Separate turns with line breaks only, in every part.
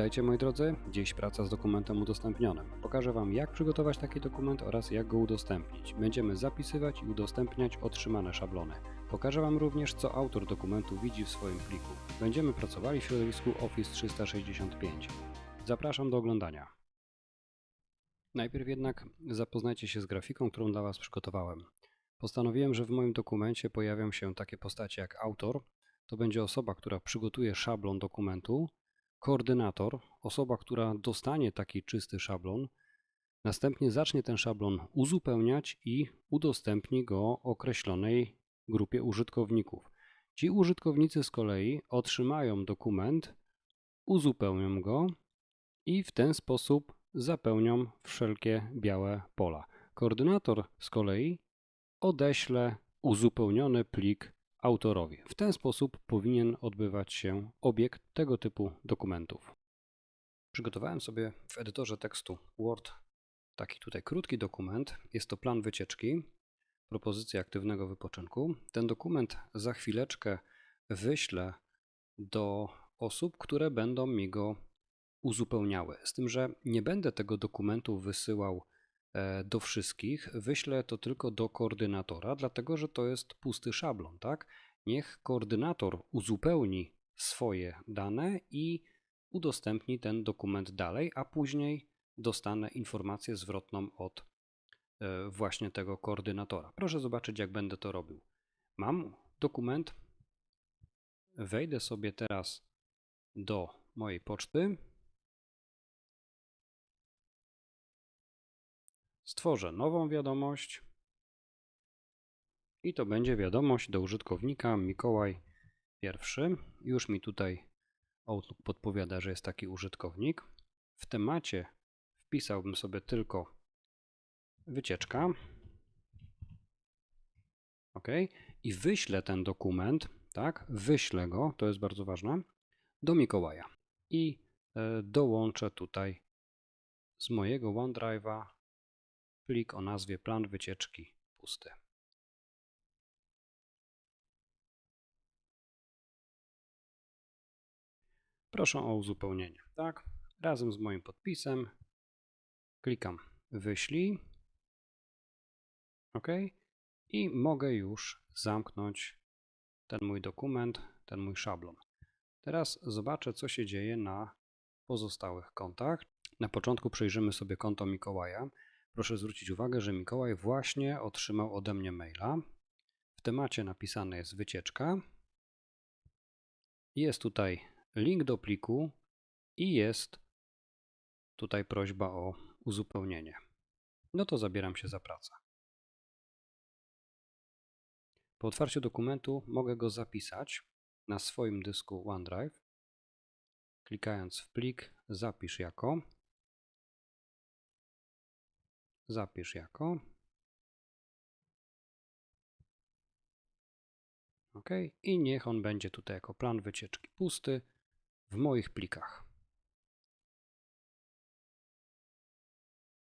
Witajcie moi drodzy, dziś praca z dokumentem udostępnionym. Pokażę Wam jak przygotować taki dokument oraz jak go udostępnić. Będziemy zapisywać i udostępniać otrzymane szablony. Pokażę Wam również co autor dokumentu widzi w swoim pliku. Będziemy pracowali w środowisku Office 365. Zapraszam do oglądania. Najpierw jednak zapoznajcie się z grafiką, którą dla Was przygotowałem. Postanowiłem, że w moim dokumencie pojawią się takie postacie jak autor, to będzie osoba, która przygotuje szablon dokumentu, koordynator, osoba, która dostanie taki czysty szablon, następnie zacznie ten szablon uzupełniać i udostępni go określonej grupie użytkowników. Ci użytkownicy z kolei otrzymają dokument, uzupełnią go i w ten sposób zapełnią wszelkie białe pola. Koordynator z kolei odeśle uzupełniony plik autorowi. W ten sposób powinien odbywać się obieg tego typu dokumentów. Przygotowałem sobie w edytorze tekstu Word taki tutaj krótki dokument. Jest to plan wycieczki, propozycja aktywnego wypoczynku. Ten dokument za chwileczkę wyślę do osób, które będą mi go uzupełniały. Z tym, że nie będę tego dokumentu wysyłał do wszystkich, wyślę to tylko do koordynatora, dlatego że to jest pusty szablon, tak? Niech koordynator uzupełni swoje dane i udostępni ten dokument dalej, a później dostanę informację zwrotną od e, właśnie tego koordynatora. Proszę zobaczyć, jak będę to robił. Mam dokument. Wejdę sobie teraz do mojej poczty. Stworzę nową wiadomość. I to będzie wiadomość do użytkownika Mikołaj pierwszy. Już mi tutaj Outlook podpowiada, że jest taki użytkownik. W temacie wpisałbym sobie tylko wycieczka. OK. I wyślę ten dokument, tak? Wyślę go, to jest bardzo ważne, do Mikołaja. I e, dołączę tutaj z mojego OneDrive'a plik o nazwie plan wycieczki pusty. Proszę o uzupełnienie. Tak, razem z moim podpisem klikam wyślij. OK. I mogę już zamknąć ten mój dokument, ten mój szablon. Teraz zobaczę, co się dzieje na pozostałych kontach. Na początku przejrzymy sobie konto Mikołaja. Proszę zwrócić uwagę, że Mikołaj właśnie otrzymał ode mnie maila. W temacie napisane jest wycieczka. Jest tutaj link do pliku i jest tutaj prośba o uzupełnienie. No to zabieram się za pracę. Po otwarciu dokumentu mogę go zapisać na swoim dysku OneDrive. Klikając w plik zapisz jako. Zapisz jako. OK. I niech on będzie tutaj jako plan wycieczki pusty w moich plikach.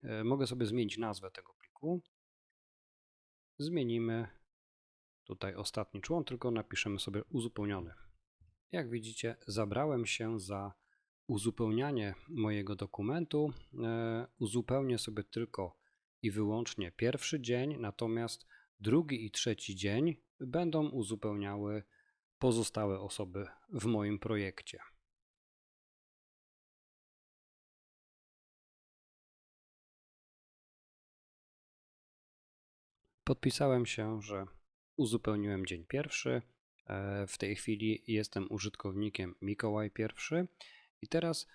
E, mogę sobie zmienić nazwę tego pliku. Zmienimy tutaj ostatni człon, tylko napiszemy sobie uzupełniony. Jak widzicie, zabrałem się za uzupełnianie mojego dokumentu. E, uzupełnię sobie tylko i wyłącznie pierwszy dzień, natomiast drugi i trzeci dzień będą uzupełniały pozostałe osoby w moim projekcie. Podpisałem się, że uzupełniłem dzień pierwszy. E, w tej chwili jestem użytkownikiem Mikołaj pierwszy i teraz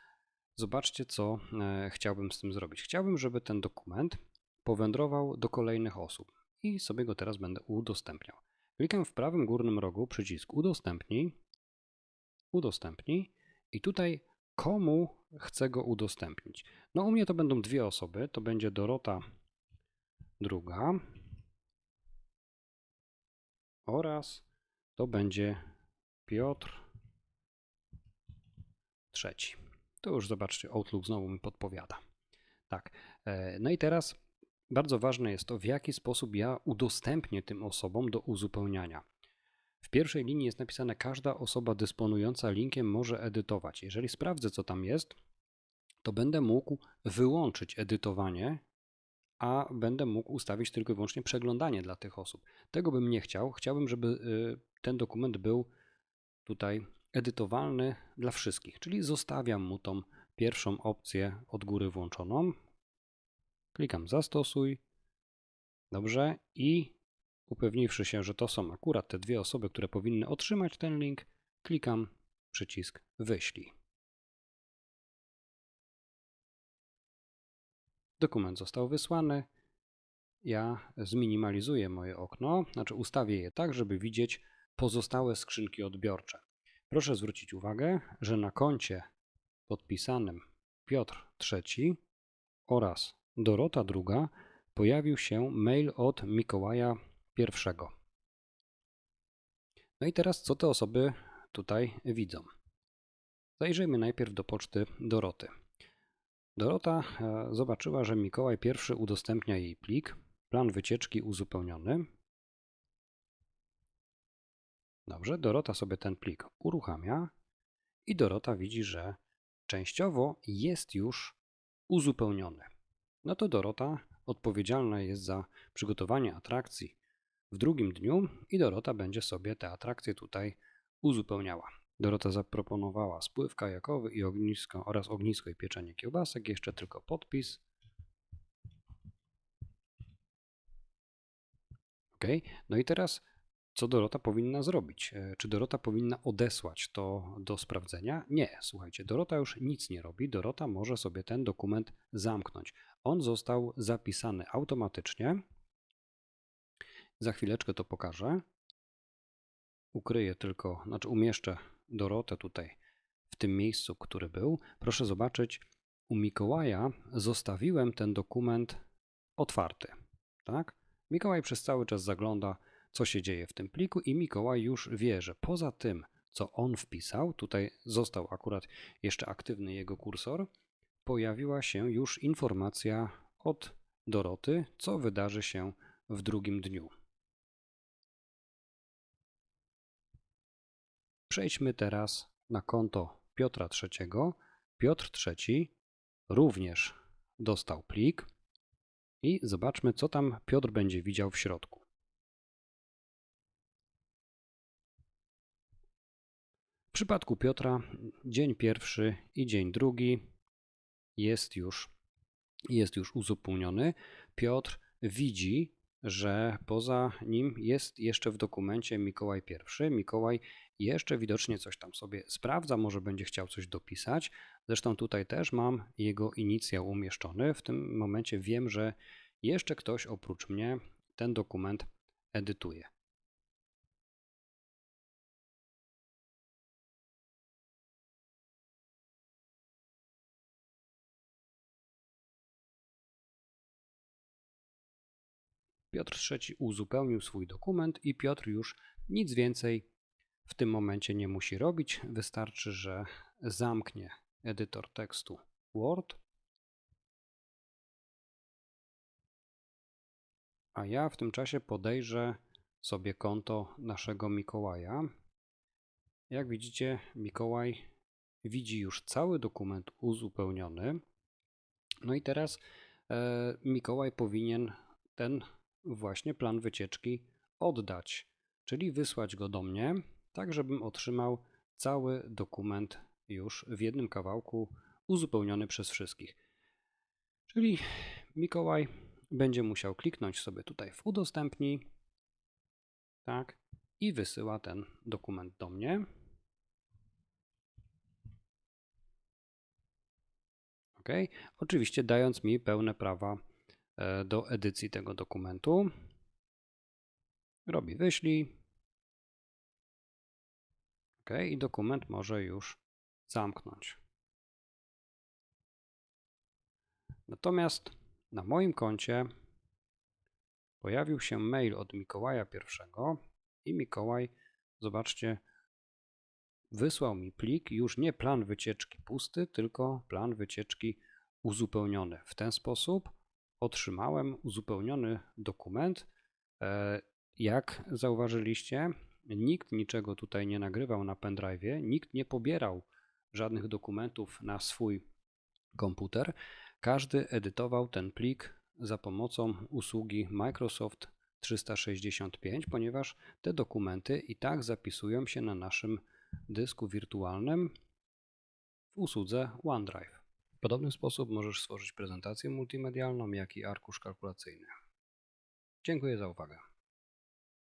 zobaczcie, co e, chciałbym z tym zrobić. Chciałbym, żeby ten dokument powędrował do kolejnych osób i sobie go teraz będę udostępniał. Klikam w prawym górnym rogu przycisk udostępnij, udostępnij i tutaj komu chcę go udostępnić. No u mnie to będą dwie osoby, to będzie Dorota druga oraz to będzie Piotr trzeci. To już zobaczcie, Outlook znowu mi podpowiada. Tak, e, no i teraz bardzo ważne jest to, w jaki sposób ja udostępnię tym osobom do uzupełniania. W pierwszej linii jest napisane: Każda osoba dysponująca linkiem może edytować. Jeżeli sprawdzę, co tam jest, to będę mógł wyłączyć edytowanie, a będę mógł ustawić tylko i wyłącznie przeglądanie dla tych osób. Tego bym nie chciał. Chciałbym, żeby y, ten dokument był tutaj edytowalny dla wszystkich, czyli zostawiam mu tą pierwszą opcję od góry włączoną. Klikam zastosuj. Dobrze. I upewniwszy się, że to są akurat te dwie osoby, które powinny otrzymać ten link, klikam przycisk wyślij. Dokument został wysłany. Ja zminimalizuję moje okno, znaczy ustawię je tak, żeby widzieć pozostałe skrzynki odbiorcze. Proszę zwrócić uwagę, że na koncie podpisanym Piotr III oraz Dorota II pojawił się mail od Mikołaja I. No i teraz co te osoby tutaj widzą? Zajrzyjmy najpierw do poczty Doroty. Dorota e, zobaczyła, że Mikołaj I udostępnia jej plik, plan wycieczki uzupełniony. Dobrze, Dorota sobie ten plik uruchamia i Dorota widzi, że częściowo jest już uzupełniony. No to Dorota odpowiedzialna jest za przygotowanie atrakcji w drugim dniu i Dorota będzie sobie te atrakcje tutaj uzupełniała. Dorota zaproponowała spływ kajakowy i ognisko oraz ognisko i pieczenie kiełbasek, jeszcze tylko podpis. Ok, no i teraz co Dorota powinna zrobić? E, czy Dorota powinna odesłać to do sprawdzenia? Nie, słuchajcie, Dorota już nic nie robi. Dorota może sobie ten dokument zamknąć. On został zapisany automatycznie. Za chwileczkę to pokażę. Ukryję tylko, znaczy umieszczę Dorotę tutaj w tym miejscu, który był. Proszę zobaczyć, u Mikołaja zostawiłem ten dokument otwarty. Tak? Mikołaj przez cały czas zagląda, co się dzieje w tym pliku, i Mikołaj już wie, że poza tym, co on wpisał, tutaj został akurat jeszcze aktywny jego kursor, pojawiła się już informacja od Doroty, co wydarzy się w drugim dniu. Przejdźmy teraz na konto Piotra III. Piotr III również dostał plik i zobaczmy, co tam Piotr będzie widział w środku. W przypadku Piotra dzień pierwszy i dzień drugi jest już, jest już uzupełniony. Piotr widzi, że poza nim jest jeszcze w dokumencie Mikołaj I. Mikołaj jeszcze widocznie coś tam sobie sprawdza, może będzie chciał coś dopisać. Zresztą tutaj też mam jego inicjał umieszczony. W tym momencie wiem, że jeszcze ktoś oprócz mnie ten dokument edytuje. Piotr III uzupełnił swój dokument i Piotr już nic więcej w tym momencie nie musi robić. Wystarczy, że zamknie edytor tekstu Word. A ja w tym czasie podejrzę sobie konto naszego Mikołaja. Jak widzicie, Mikołaj widzi już cały dokument uzupełniony. No i teraz e, Mikołaj powinien ten właśnie plan wycieczki oddać, czyli wysłać go do mnie, tak żebym otrzymał cały dokument już w jednym kawałku uzupełniony przez wszystkich. Czyli Mikołaj będzie musiał kliknąć sobie tutaj w udostępnij, tak, i wysyła ten dokument do mnie. OK, oczywiście dając mi pełne prawa do edycji tego dokumentu. Robi wyślij. OK, i dokument może już zamknąć. Natomiast na moim koncie pojawił się mail od Mikołaja I i Mikołaj, zobaczcie, wysłał mi plik, już nie plan wycieczki pusty, tylko plan wycieczki uzupełniony. W ten sposób otrzymałem uzupełniony dokument. E, jak zauważyliście, Nikt niczego tutaj nie nagrywał na pendrive'ie, nikt nie pobierał żadnych dokumentów na swój komputer. Każdy edytował ten plik za pomocą usługi Microsoft 365, ponieważ te dokumenty i tak zapisują się na naszym dysku wirtualnym w usłudze OneDrive. W podobny sposób możesz stworzyć prezentację multimedialną, jak i arkusz kalkulacyjny. Dziękuję za uwagę.